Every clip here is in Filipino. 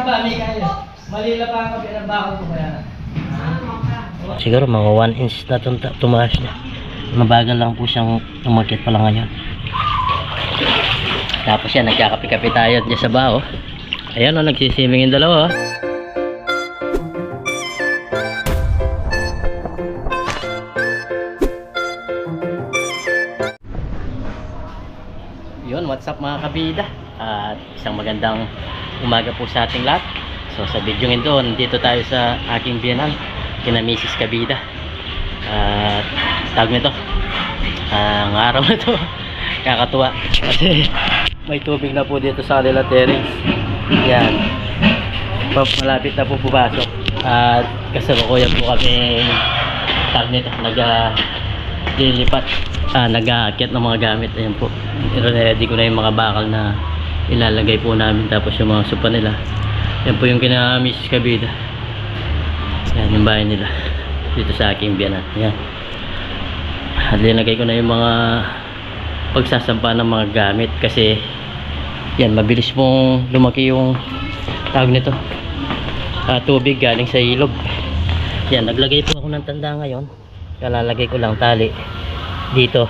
may kaya. Malila pa ang bakal ko kaya. Siguro mga 1 inch na tumaas niya. Mabagal lang po siyang umakit pala ngayon. Tapos yan, nagkakape-kape tayo dyan sa bao. Ayan o, nagsisiming yung dalawa. oh. Yun, what's up mga kabida? At isang magandang umaga po sa ating lahat. So sa video ito, nandito tayo sa aking biyanan, kina Mrs. Kabida. At tawag nito, ang araw na to, kakatuwa. Kasi may tubig na po dito sa kanila terrace. Yan. Malapit na po pumasok. At kasalukuyan po kami tawag nito, nag lilipat ah, nag-aakyat ng mga gamit ayan po ready ko na yung mga bakal na ilalagay po namin tapos yung mga sopa nila. Yan po yung kina Mrs. Kabida yan yung bahay nila. Dito sa aking biyanan. Yan. At linagay ko na yung mga pagsasampa ng mga gamit kasi yan mabilis pong lumaki yung tawag nito. Ah, tubig galing sa ilog. Yan naglagay po ako ng tanda ngayon. Kalalagay ko lang tali dito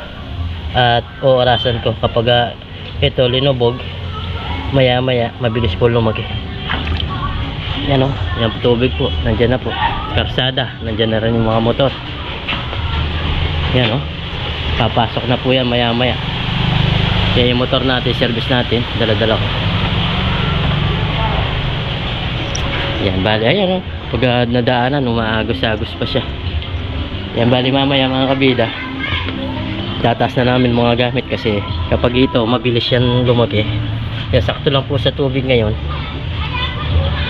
at oorasan ko kapag ah, ito linubog maya maya mabilis po lumaki. Yan o yan tubig po. Nandyan na po. Karsada nandyan na rin yung mga motor. Yan o papasok na po yan maya maya yan yung motor natin service natin. Dala dala ko. Yan bali ayan o. Pag ah, nadaanan umaagos-agos pa siya. Yan bali mamaya mga kabida tataas na namin mga gamit kasi kapag ito mabilis yan lumaki kaya sakto lang po sa tubig ngayon.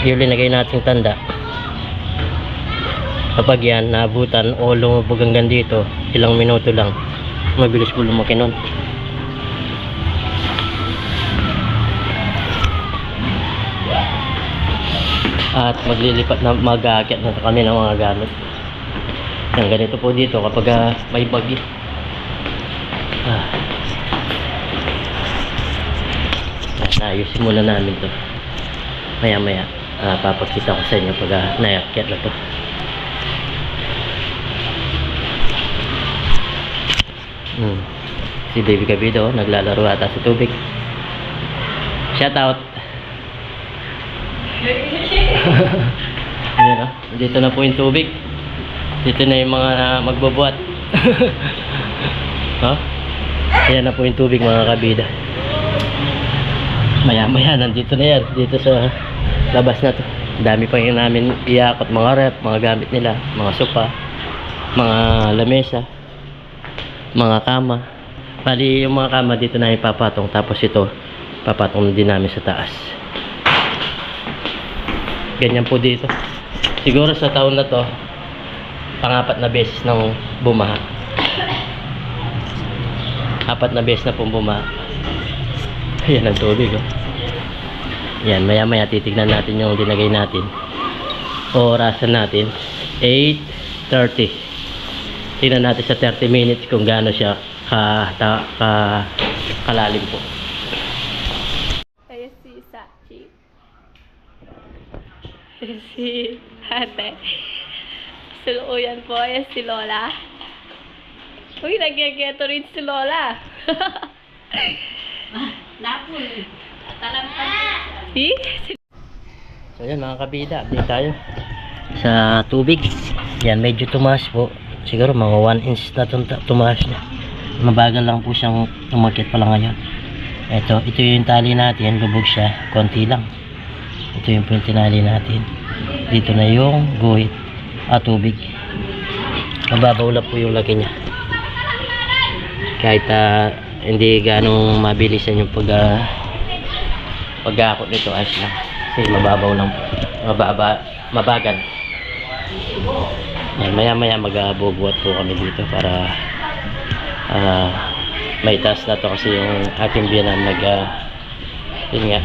Yung linagay nating tanda. Kapag yan naabutan o lumubog hanggang dito ilang minuto lang. Mabilis po lumaki nun. At maglilipat na mag-aakyat na kami ng mga gamit. Yan ganito po dito kapag ah, may bagyo. Ah. Ayusin muna namin to maya maya ah, papakita ko sa inyo pag uh, naakyat na to hmm. si baby kabido oh, naglalaro ata sa tubig shout out Ayan o, dito na po yung tubig. Dito na yung mga uh, magbubuhat. ha? Ayan na po yung tubig mga kabida. Maya maya, nandito na yan. Dito sa labas na to. Dami pa yung namin iakot mga rep, mga gamit nila, mga sopa, mga lamesa, mga kama. Bali yung mga kama dito na ipapatong. Tapos ito, papatong din namin sa taas ganyan po dito siguro sa taon na to pangapat na beses nang bumaha apat na beses na pong bumaha ayan ang tubig oh. yan maya maya titignan natin yung dinagay natin orasan natin 8.30 tingnan natin sa 30 minutes kung gaano siya ka, ta, ka kalalim po Ayun si Sachi. si ate. Suluyan po. Ayan si Lola. Uy, nagyageto rin si Lola. Napol. Talang Eh? So yan mga kabida, update tayo sa tubig. Yan, medyo tumaas po. Siguro mga 1 inch na tumaas niya. Mabagal lang po siyang umakit pala ngayon. Ito, ito yung tali natin, lubog siya, konti lang. Ito yung po yung tinali natin. Dito na yung guhit at tubig. Mababaw lang po yung laki niya. Kahit ah, hindi ganong mabilisan yung pag ah, pag-akot nito ayos lang kasi mababaw lang mababa mabagal. Yan, maya maya magbubuhat po kami dito para ah may taas na to kasi yung ating biyanan nag ah, yun nga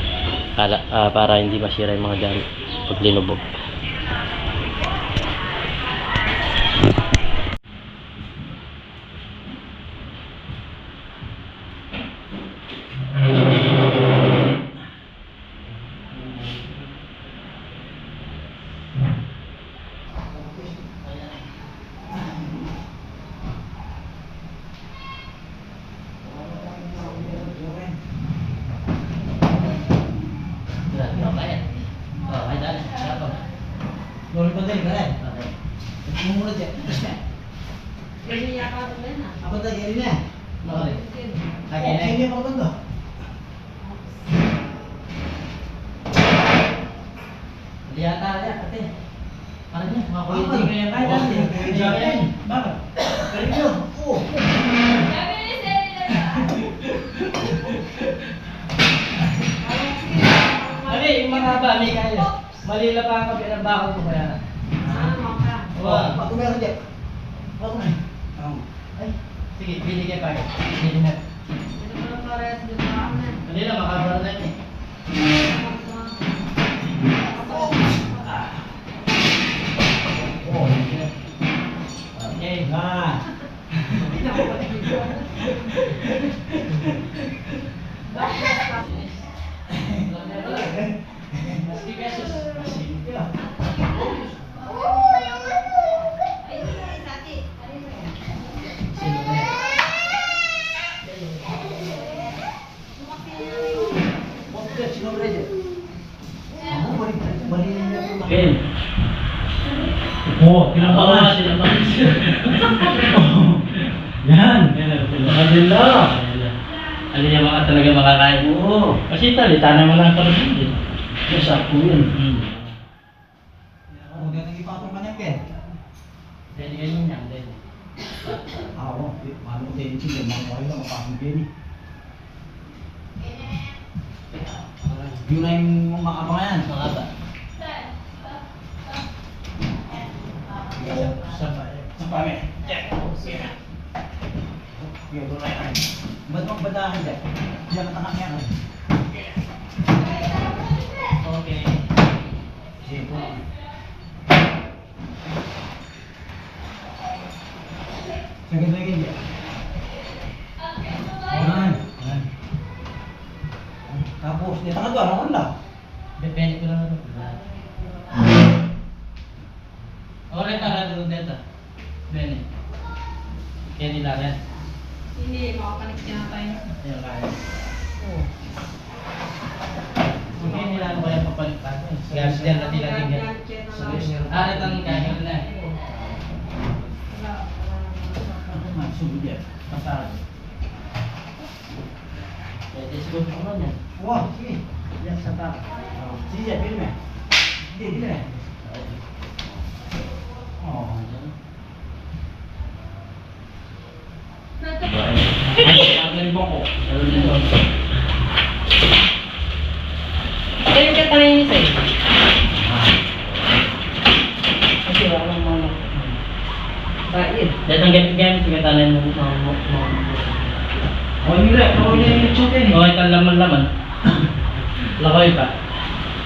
para, ah, para hindi masira yung mga gamit pag linubog Kapatid ka rin. Okay. Mumulad yan. Pwede niya ka rin na. Apa tadi ini ya? Okay. Okay, next. ini apa benda? Hindi yata ya, ate. Parang niya, mga Apa? kuliting kaya kahit ate. Jangan yan. Bakit? Kaya yun. Oh. Abi, yung mga ba, may kaya. Malila pa ng bakal ko kaya. Sama ka. Oh, aku meron dyan. Ako na. Oh. Ay, sige, pili kayo pa. Pili na. Ito pala parehas din sa amin. Malila, makabara na yun eh. Oh. Okay. Nah. Masih beses. Maganda. Ano niya mga talaga makakain? Oo. Kasi talita naman ang parang Yes, ako yun. Hmm. Oh, dia lagi patong ka niya, Ken. Dahil ganyan yan, dahil. Ah, oh, ano din sila mga kayo na din. Yun na yung. Mga ba? Sabay. Sampai me. Yo, doon na yan. Ba't mong badahan dyan? Diyan ang tangak niya. Okay. Sige po. Sige, sige, sige. Yan. Yan. Tapos, di tangad ba? Ano lang? Depende ko lang ano. Oray ka lang doon dito. Bene. Kaya nila rin. Hindi, makapanik niya tayo. Ayun kaya. Kaya nila ano kaya papalitan. Gas dyan natin natin yan. Ah, ito ang kaya na. Ah, sugod yan. Pasarap. Pwede siguro ko man yan. Wah, sige. Yan sa bak. Sige, pilih me. Hindi, hindi me. Oh, Ang boko. Meron din doon. Ganyan ka tayo ni Say. Kasi wala nang mga Kain. Dahil ang gamit-gamit, sige tanan mo mga mga Oh, ini rek, kalau ini lucu kan? Okay, kan laman-laman. Lakoy pa.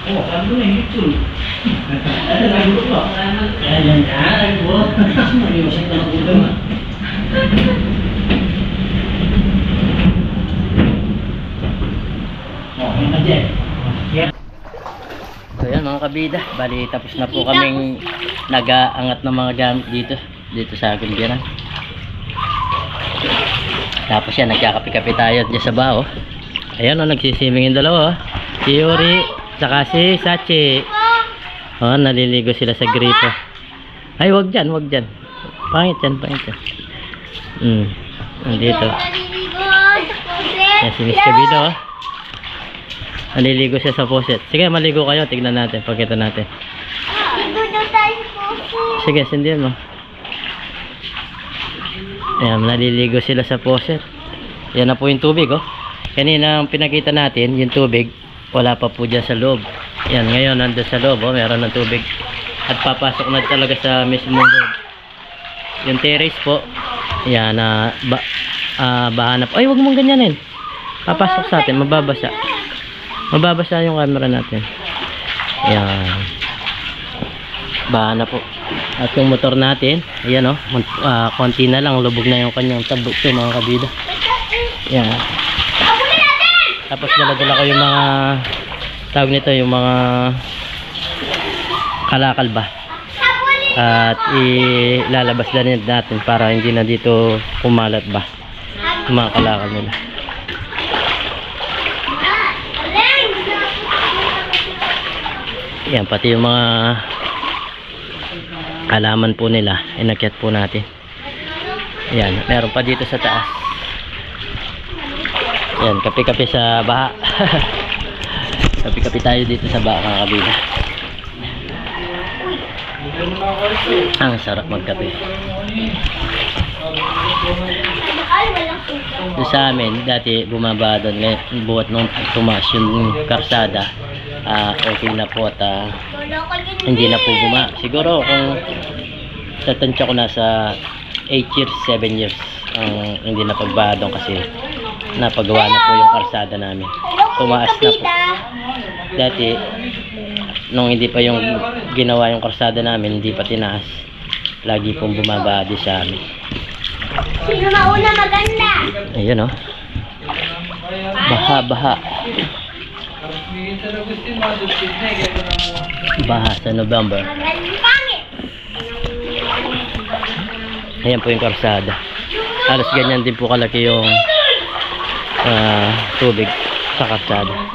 Oh, kan dulu yang lucu. Ano na gusto ko? Yan, yan, yan. Ay, po. May masakit na nagutom ah. Oh, yang aja. Ya. So yan mga kabida, bali tapos na po kaming nag-aangat ng mga gamit dito, dito sa akin biyanan. Tapos yan, nagkakape-kape tayo dyan sa bao. Ayan o, nagsisiming yung dalawa. oh. Si Yuri, tsaka si Sachi. Oh, naliligo sila sa gripo. Ay, wag dyan, wag dyan. Pangit yan, pangit yan. Hmm, nandito. Yan si Miss Kabida oh. Naliligo siya sa faucet. Sige, maligo kayo. Tignan natin. Pagkita natin. Sige, sindihan mo. Ayan, naliligo sila sa faucet. Yan na po yung tubig, oh. Kanina ang pinakita natin, yung tubig, wala pa po dyan sa loob. Yan, ngayon nandun sa loob, oh. Meron ng tubig. At papasok na talaga sa mismong loob. Yung terrace po, yan, ba, ah, baha na po. Ay, wag mong ganyanin. Papasok sa atin, mababasa. Mababasa yung camera natin. Yan. Baha na po. At yung motor natin, ayan o, oh, ah, konti na lang, lubog na yung kanyang tabok to mga kabida. Yan. Tapos dala-dala ko yung mga tawag nito, yung mga kalakal ba. At ilalabas na natin para hindi na dito kumalat ba mga kalakal nila. Yan, pati yung mga halaman po nila inakyat po natin. Yan meron pa dito sa taas. Yan kape-kape sa baha. Kape-kape tayo dito sa baha mga kabila. Ang sarap magkape. Doon sa amin dati bumaba doon buhat nung tumaas yung karsada ah, okay na po at ah, hindi na po buma. Siguro kung tatansya ko nasa 8 years 7 years ang hindi na pagbaba doon kasi napagawa na po yung karsada namin. Tumaas na po. Dati nung hindi pa yung ginawa yung karsada namin hindi pa tinaas. Lagi pong bumaba di sa amin. Sino mauna maganda? ayun oh. Baha baha baha sa November. Ayan po yung karsada. Halos ganyan din po kalaki yung ah, tubig sa karsada